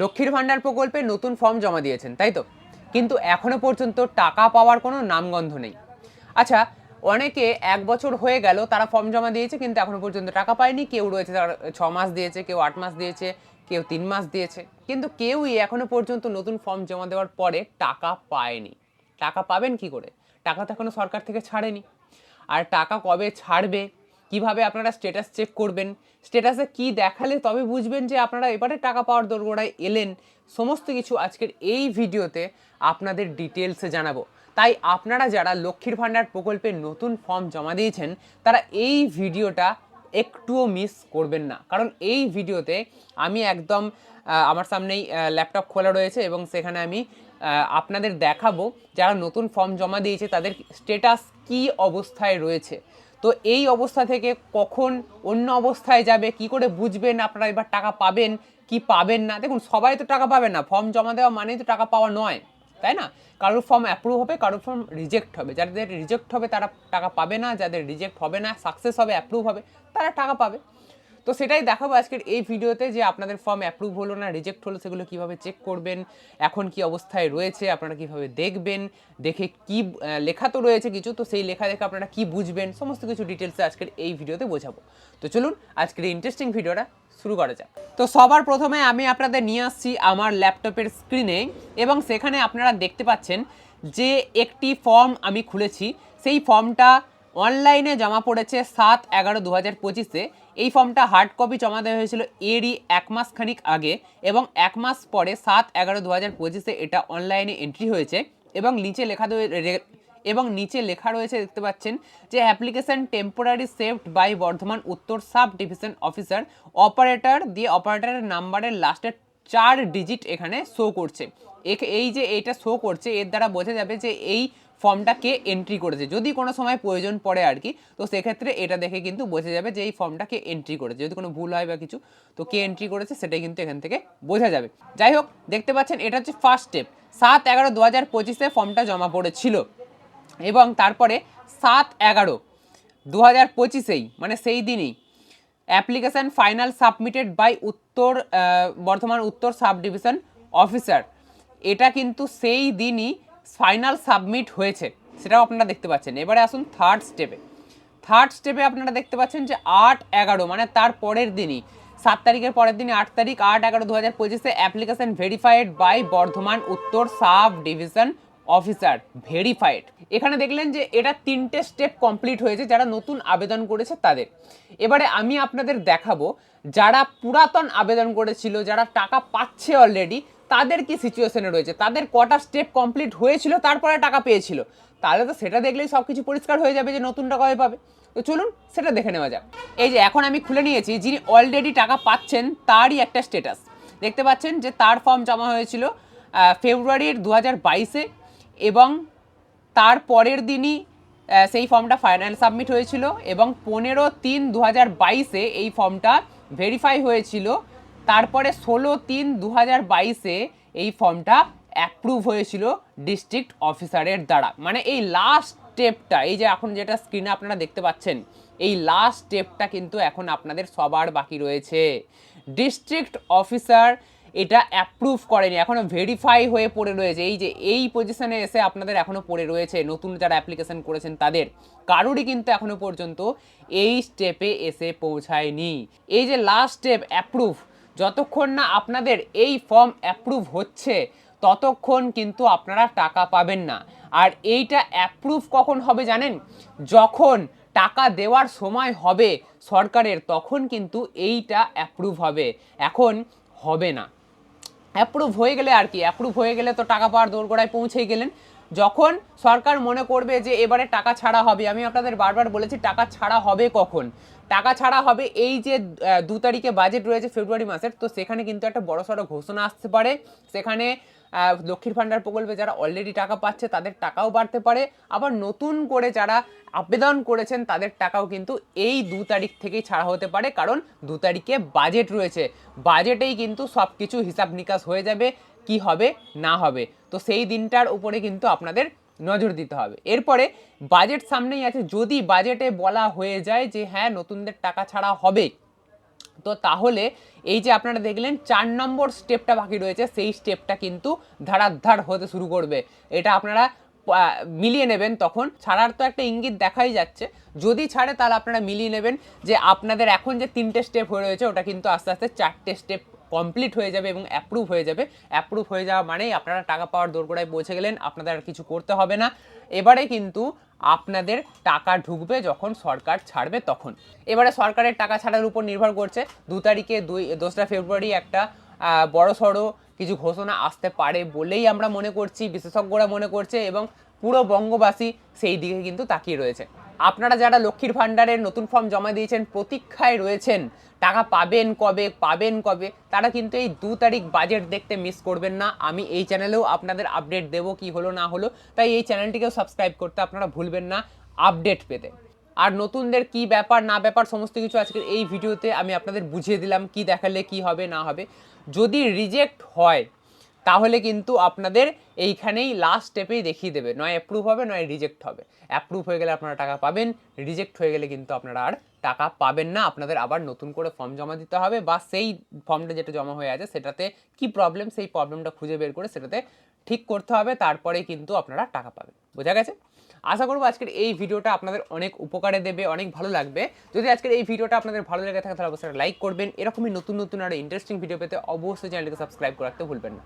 লক্ষ্মীর ভাণ্ডার প্রকল্পে নতুন ফর্ম জমা দিয়েছেন, তাই তো? কিন্তু এখনও পর্যন্ত টাকা পাওয়ার কোনো নামগন্ধ নেই। আচ্ছা অনেকে এক বছর হয়ে গেল তারা ফর্ম জমা দিয়েছে, কিন্তু এখনও পর্যন্ত টাকা পায়নি। কেউ রয়েছে তারা ছ মাস দিয়েছে, কেউ আট মাস দিয়েছে, কেউ তিন মাস দিয়েছে। কিন্তু কেউই এখনও পর্যন্ত নতুন ফর্ম জমা দেওয়ার পরে টাকা পায়নি। টাকা পাবেন কি করে? টাকা তো এখনও সরকার থেকে ছাড়েনি। আর টাকা কবে ছাড়বে? কীভাবে আপনারা স্ট্যাটাস চেক করবেন স্ট্যাটাসে কি দেখালে তবে বুঝবেন যে আপনারা এবারে টাকা পাওয়ার দোরগোড়ায় এলেন। সমস্ত কিছু আজকের এই ভিডিওতে আপনাদের ডিটেলসে জানাব। তাই আপনারা যারা লক্ষ্মীর ভাণ্ডার প্রকল্পে নতুন ফর্ম জমা দিয়েছেন, তারা এই ভিডিওটা একটুও মিস করবেন না। কারণ এই ভিডিওতে আমি একদম আমার সামনেই ল্যাপটপ খোলা রয়েছে এবং সেখানে আমি আপনাদের দেখাবো যারা নতুন ফর্ম জমা দিয়েছে, তাদের স্টেটাস কি অবস্থায় রয়েছে। তো এই অবস্থা থেকে কখন অন্য অবস্থায় যাবে, কি করে বুঝবেন আপনারা এবার টাকা পাবেন, কি পাবেন না? দেখুন, সবাই তো টাকা পাবে না। ফর্ম জমা দেওয়া মানেই তো টাকা পাওয়া নয়, তাই না? কারোর ফর্ম অ্যাপ্রুভ হবে, কারোর ফর্ম রিজেক্ট হবে। যাদের রিজেক্ট হবে, তারা টাকা পাবে না, যাদের রিজেক্ট হবে না সাকসেস হবে অ্যাপ্রুভ হবে, তারা টাকা পাবে। তো সেটাই দেখাবো আজকের এই ভিডিওতে যে আপনাদের ফর্ম অ্যাপ্রুভ হলো না রিজেক্ট হলো, সেগুলো কীভাবে চেক করবেন, এখন কি অবস্থায় রয়েছে, আপনারা কীভাবে দেখবেন, দেখে কি লেখা তো রয়েছে কিছু, তো সেই লেখা দেখে আপনারা কি বুঝবেন, সমস্ত কিছু ডিটেলসে আজকের এই ভিডিওতে বোঝাবো। তো চলুন, আজকের ইন্টারেস্টিং ভিডিওটা শুরু করা যাক। তো সবার প্রথমে আমি আপনাদের নিয়ে আসছি আমার ল্যাপটপের স্ক্রিনে এবং সেখানে আপনারা দেখতে পাচ্ছেন যে একটি ফর্ম আমি খুলেছি, সেই ফর্মটা অনলাইনে জমা পড়েছে সাত এগারো দু হাজার পঁচিশে। এই ফর্মটা হার্ড কপি জমা দেওয়া হয়েছিল এরই এক মাস খানিক আগে এবং এক মাস পরে সাত এগারো দু হাজার পঁচিশে এটা অনলাইনে এন্ট্রি হয়েছে এবং নিচে লেখা এবং নিচে লেখা রয়েছে দেখতে পাচ্ছেন যে application temporary saved by Bardhaman উত্তর সাব ডিভিশন অফিসার অপারেটর দিয়ে অপারেটরের নাম্বারের লাস্টের চার ডিজিট এখানে শো করছে। এই যে এটা শো করছে, এর দ্বারা বোঝা যাবে যে এই ফর্মটা কে এন্ট্রি করেছে। যদি কোনো সময় প্রয়োজন পড়ে আর কি, তো সেক্ষেত্রে এটা দেখে কিন্তু বোঝা যাবে যে এই ফর্মটা কে এন্ট্রি করেছে। যদি কোনো ভুল হয় বা কিছু, তো কে এন্ট্রি করেছে সেটাই কিন্তু এখান থেকে বোঝা যাবে। যাই হোক, দেখতে পাচ্ছেন, এটা হচ্ছে ফার্স্ট স্টেপ সাত এগারো দু হাজার পঁচিশে ফর্মটা জমা পড়েছিল। এবং তারপরে সাত এগারো দু হাজার পঁচিশেই মানে সেই দিনই অ্যাপ্লিকেশন ফাইনাল সাবমিটেড বাই উত্তর বর্ধমান উত্তর সাব ডিভিশন অফিসার। এটা কিন্তু সেই দিনই ফাইনাল সাবমিট হয়েছে। সেটাও আপনারা দেখতে পাচ্ছেন। এবারে আসুন থার্ড স্টেপে থার্ড স্টেপে আপনারা দেখতে পাচ্ছেন যে আট এগারো মানে তার পরের দিনই, সাত তারিখের পরের দিনই, আট তারিখ, আট এগারো দু হাজার পঁচিশে অ্যাপ্লিকেশন ভেরিফাইড বাই বর্ধমান উত্তর সাব ডিভিশন অফিসার ভেরিফাইড। এখানে দেখলেন যে এটা তিনটে স্টেপ কমপ্লিট হয়েছে, যারা নতুন আবেদন করেছে তাদের। এবারে আমি আপনাদের দেখাবো, যারা পুরাতন আবেদন করেছিল, যারা টাকা পাচ্ছে অলরেডি তাদের কি সিচুয়েশনে রয়েছে? তাদের কটা স্টেপ কমপ্লিট হয়েছিল, তারপরে টাকা পেয়েছিল। তাহলে তো সেটা দেখলেই সব কিছু পরিষ্কার হয়ে যাবে যে নতুন টাকা কবে পাবে। তো চলুন, সেটা দেখে নেওয়া যাক। এই যে এখন আমি খুলে নিয়েছি, যিনি অলরেডি টাকা পাচ্ছেন, তারই একটা স্টেটাস দেখতে পাচ্ছেন যে তার ফর্ম জমা হয়েছিল ফেব্রুয়ারির দু হাজার বাইশে। এবং তার পরের দিনই সেই ফর্মটা ফাইনাল সাবমিট হয়েছিল এবং পনেরো তিন দু হাজার বাইশে এই ফর্মটা ভেরিফাই হয়েছিল। তারপরে ষোলো তিন দু হাজার বাইশে এই ফর্মটা অ্যাপ্রুভ হয়েছিল ডিস্ট্রিক্ট অফিসারের দ্বারা। মানে এই লাস্ট স্টেপটা এই যে এখন যেটা স্ক্রিনে আপনারা দেখতে পাচ্ছেন, এই লাস্ট স্টেপটা কিন্তু এখন আপনাদের সবার বাকি রয়েছে। ডিস্ট্রিক্ট অফিসার এটা অ্যাপ্রুভ করেনি, এখনও ভেরিফাই হয়ে পড়ে রয়েছে। এই যে, এই পজিশনে এসে আপনাদের এখনও পড়ে রয়েছে, নতুন যারা অ্যাপ্লিকেশন করেছেন তাদের। কারোরই কিন্তু এখনও পর্যন্ত এই স্টেপে এসে পৌঁছায়নি। এই যে লাস্ট স্টেপ অ্যাপ্রুভ যতক্ষণ না আপনাদের এই ফর্ম অ্যাপ্রুভ হচ্ছে, ততক্ষণ কিন্তু আপনারা টাকা পাবেন না। আর এইটা অ্যাপ্রুভ কখন হবে জানেন? যখন টাকা দেওয়ার সময় হবে সরকারের, তখন কিন্তু এইটা অ্যাপ্রুভ হবে। এখন হবে না। অ্যাপ্রুভ হয়ে গেলে আর কি, অ্যাপ্রুভ হয়ে গেলে তো টাকা পাওয়ার দোরগোড়ায় পৌঁছেই গেলেন। যখন সরকার মনে করবে যে এবারে টাকা ছাড়া হবে, আমি আপনাদের বারবার বলেছি, টাকা ছাড়া হবে কখন? টাকা ছাড়া হবে এই যে দু তারিখে বাজেট রয়েছে ফেব্রুয়ারি মাসের, তো সেখানে কিন্তু একটা বড় সড়ো ঘোষণা আসতে পারে। সেখানে লক্ষ্মীর ভাণ্ডার প্রকল্পে যারা অলরেডি টাকা পাচ্ছে, তাদের টাকাও বাড়তে পারে। আবার নতুন করে যারা আবেদন করেছেন, তাদের টাকাও কিন্তু এই দু তারিখ থেকেই ছাড়া হতে পারে, কারণ দু তারিখে বাজেট রয়েছে। বাজেটেই কিন্তু সব কিছু হিসাব নিকাশ হয়ে যাবে, কি হবে, না হবে। তো সেই দিনটার উপরে কিন্তু আপনাদের নজর দিতে হবে। এরপরে বাজেট সামনেই আছে। যদি বাজেটে বলা হয়ে যায় যে হ্যাঁ নতুনদের টাকা ছাড়া হবে, তো তাহলে এই যে আপনারা দেখলেন, চার নম্বর স্টেপটা বাকি রয়েছে। সেই স্টেপটা কিন্তু ধারাধার হতে শুরু করবে। এটা আপনারা মিলিয়ে নেবেন তখন। ছাড়ার তো একটা ইঙ্গিত দেখাই যাচ্ছে। যদি ছাড়ে, তাহলে আপনারা মিলিয়ে নেবেন যে, আপনাদের এখন যে তিনটে স্টেপ হয়ে রয়েছে, ওটা কিন্তু আস্তে আস্তে চারটে স্টেপ কমপ্লিট হয়ে যাবে এবং অ্যাপ্রুভ হয়ে যাবে। অ্যাপ্রুভ হয়ে যাওয়া মানেই আপনারা টাকা পাওয়ার দোরগোড়ায় পৌঁছে গেলেন আপনাদের আর কিছু করতে হবে না। এবারে কিন্তু আপনাদের টাকা ঢুকবে যখন সরকার ছাড়বে তখন। এবারে সরকারের টাকা ছাড়ার উপর নির্ভর করছে। দু তারিখে দুই দোসরা ফেব্রুয়ারি একটা আহ, বড় সড়ো কিছু ঘোষণা আসতে পারে বলেই আমরা মনে করছি বিশেষজ্ঞরা মনে করছে এবং পুরো বঙ্গবাসী সেই দিকে কিন্তু তাকিয়ে রয়েছে। আপনারা যারা লক্ষ্মীর ভাণ্ডারের নতুন ফর্ম জমা দিয়েছেন, প্রতীক্ষায় রয়েছেন, টাকা পাবেন কবে পাবেন কবে, তারা কিন্তু এই দু তারিখ বাজেট দেখতে মিস করবেন না। আমি এই চ্যানেলেও আপনাদের আপডেট দেবো কি হলো, না হলো, তাই এই চ্যানেলটিকেও সাবস্ক্রাইব করতে আপনারা ভুলবেন না আপডেট পেতে। আর নতুনদের কি ব্যাপার, না ব্যাপার, সমস্ত কিছু আজকের এই ভিডিওতে আমি আপনাদের বুঝিয়ে দিলাম, কি দেখালে কি হবে, না হবে। যদি রিজেক্ট হয় তাহলে কিন্তু আপনাদের এইখানেই লাস্ট স্টেপেই দেখিয়ে দেবে। নয় অ্যাপ্রুভ হবে, নয় রিজেক্ট হবে। অ্যাপ্রুভ হয়ে গেলে আপনারা টাকা পাবেন রিজেক্ট হয়ে গেলে কিন্তু আপনারা আর টাকা পাবেন না। আপনাদের আবার নতুন করে ফর্ম জমা দিতে হবে বা সেই ফর্মটা যেটা জমা হয়ে আছে সেটাতে কি প্রবলেম সেই প্রবলেমটা খুঁজে বের করে সেটাতে ঠিক করতে হবে। তারপরে কিন্তু আপনারা টাকা পাবেন। বোঝা গেছে? আশা করব আজকের এই ভিডিওটা আপনাদের অনেক উপকারে দেবে, অনেক ভালো লাগবে। যদি আজকের এই ভিডিওটা আপনাদের ভালো লেগে থাকে তাহলে অবশ্যই লাইক করবেন। এরকমই নতুন নতুন আরও ইন্টারেস্টিং ভিডিও পেতে অবশ্যই চ্যানেলটিকে সাবস্ক্রাইব করে রাখতে ভুলবেন না।